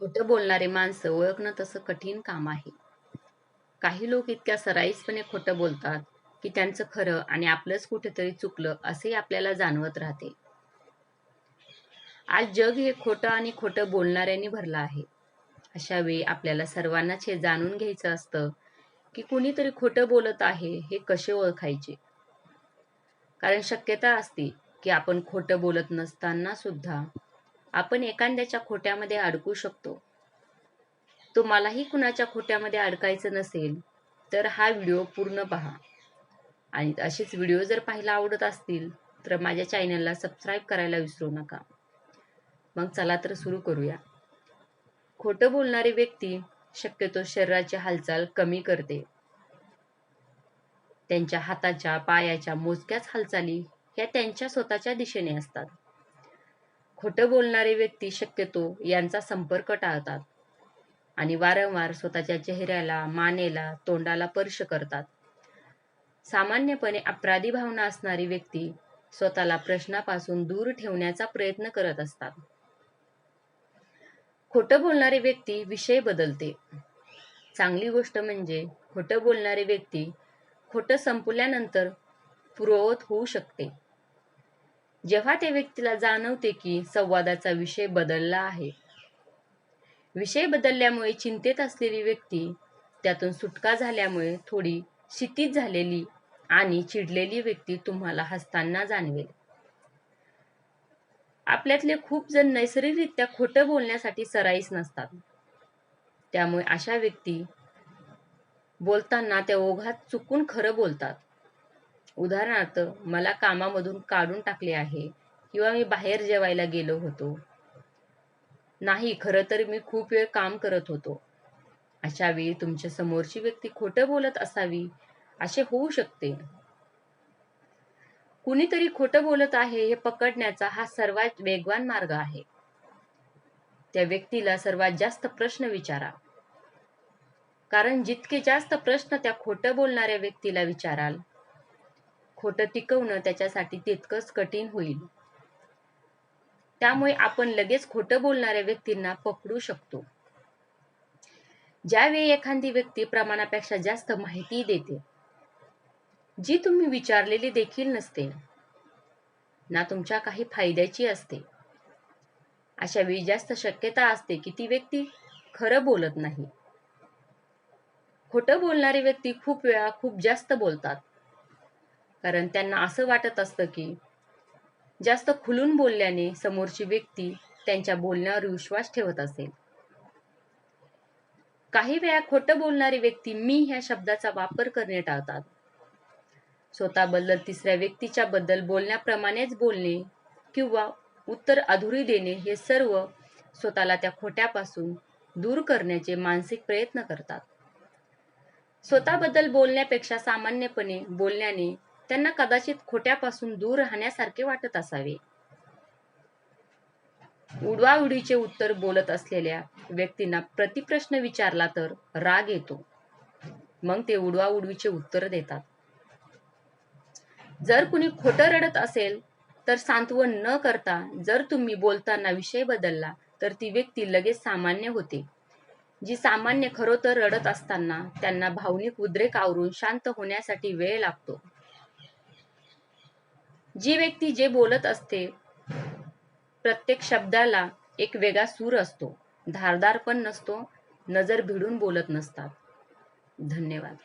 खोटं बोलणारे माणसं ओळखणं तसं कठीण काम आहे. काही लोक इतक्या सराईसपणे खोटं बोलतात की त्यांचं खरं आणि आपलंच कुठेतरी चुकलं असंही आपल्याला जाणवत राहते. आज जग हे खोटं आणि खोटं बोलणाऱ्यांनी भरलं आहे. अशा वेळी आपल्याला सर्वांनाच हे जाणून घ्यायचं असतं की कुणीतरी खोटं बोलत आहे हे कसे ओळखायचे. कारण शक्यता असते की आपण खोटं बोलत नसताना सुद्धा आपण एखाद्याच्या खोट्यामध्ये अडकू शकतो. तुम्हालाही कुणाच्या खोट्यामध्ये अडकायचं नसेल तर हा व्हिडिओ पूर्ण पहा आणि असेच व्हिडिओ जर पाहायला आवडत असतील तर माझ्या चॅनलला सबस्क्राईब करायला विसरू नका. मग चला तर सुरू करूया. खोटं बोलणारी व्यक्ती शक्यतो शरीराची हालचाल कमी करते. त्यांच्या हाताच्या, पायाच्या मोजक्याच हालचाली ह्या त्यांच्या स्वतःच्या दिशेने असतात. खोटं बोलणारे व्यक्ती शक्यतो यांचा संपर्क टाळतात आणि वारंवार स्वतःच्या चेहऱ्याला, मानेला, तोंडाला स्पर्श करतात. सामान्यपणे अपराधी भावना असणारी व्यक्ती स्वतःला प्रश्नापासून दूर ठेवण्याचा प्रयत्न करत असतात. खोटं बोलणारी व्यक्ती विषय बदलते. चांगली गोष्ट म्हणजे खोटं बोलणारी व्यक्ती खोटं संपल्यानंतर पुरोवत होऊ शकते. जेव्हा त्या व्यक्तीला जाणवते की संवादाचा विषय बदलला आहे. विषय बदलल्यामुळे चिंतेत असलेली व्यक्ती त्यातून सुटका झाल्यामुळे थोडी शिथिल झालेली आणि चिडलेली व्यक्ती तुम्हाला हसताना जाणवेल. आपल्यातले खूप जण नैसर्गिकरित्या खोटं बोलण्यासाठी सराईस नसतात. त्यामुळे अशा व्यक्ती बोलताना त्या ओघात चुकून खरं बोलतात. उदाहरणार्थ मला कामामधून काढून टाकले आहे किंवा मी बाहेर जेवायला गेलो होतो. नाही खरं तर मी खूप वेळ काम करत होतो. अशा वेळी तुमच्या समोरची व्यक्ती खोटं बोलत असावी असे होऊ शकते. कुणीतरी खोटं बोलत आहे हे पकडण्याचा हा सर्वात वेगवान मार्ग आहे. त्या व्यक्तीला सर्वात जास्त प्रश्न विचारा. कारण जितके जास्त प्रश्न त्या खोटं बोलणाऱ्या व्यक्तीला विचाराल, खोटं टिकवणं त्याच्यासाठी तितकंच कठीण होईल. त्यामुळे आपण लगेच खोटं बोलणाऱ्या व्यक्तींना पकडू शकतो. ज्यावेळी एखादी व्यक्ती प्रमाणापेक्षा जास्त माहिती देते, जी तुम्ही विचारलेली देखील नसते, ना तुमच्या काही फायद्याची असते, अशा वेळी जास्त शक्यता असते की ती व्यक्ती खरं बोलत नाही. खोटं बोलणारी व्यक्ती खूप वेळा खूप जास्त बोलतात. कारण त्यांना असं वाटत असतं की जास्त खुलून बोलल्याने समोरची व्यक्ती त्यांच्या बोलण्यावर विश्वास ठेवत असेल. काही वेळा खोटं बोलणारी व्यक्ती मी ह्या शब्दाचा वापर करणे टाळतात. स्वतःबद्दल तिसऱ्या व्यक्तीच्या बद्दल बोलण्याप्रमाणेच बोलणे किंवा उत्तर अधुरी देणे हे सर्व स्वतःला त्या खोट्यापासून दूर करण्याचे मानसिक प्रयत्न करतात. स्वतःबद्दल बोलण्यापेक्षा सामान्यपणे बोलण्याने त्यांना कदाचित खोट्यापासून दूर राहण्यासारखे वाटत असावे. उडवाउडीचे उत्तर बोलत असलेल्या व्यक्तींना प्रतिप्रश्न विचारला तर राग येतो. मग ते उडवाउडवीचे उत्तर देतात. जर कुणी खोटं रडत असेल तर सांत्वन न करता जर तुम्ही बोलताना विषय बदलला तर ती व्यक्ती लगेच सामान्य होते. जी सामान्य खरोतर रडत असताना त्यांना भावनिक उद्रेक आवरून शांत होण्यासाठी वेळ लागतो. जी व्यक्ती जे बोलत असते प्रत्येक शब्दाला एक वेगळा सूर असतो, धारदार पण नसतो, नजर भिडून बोलत नसतात. धन्यवाद.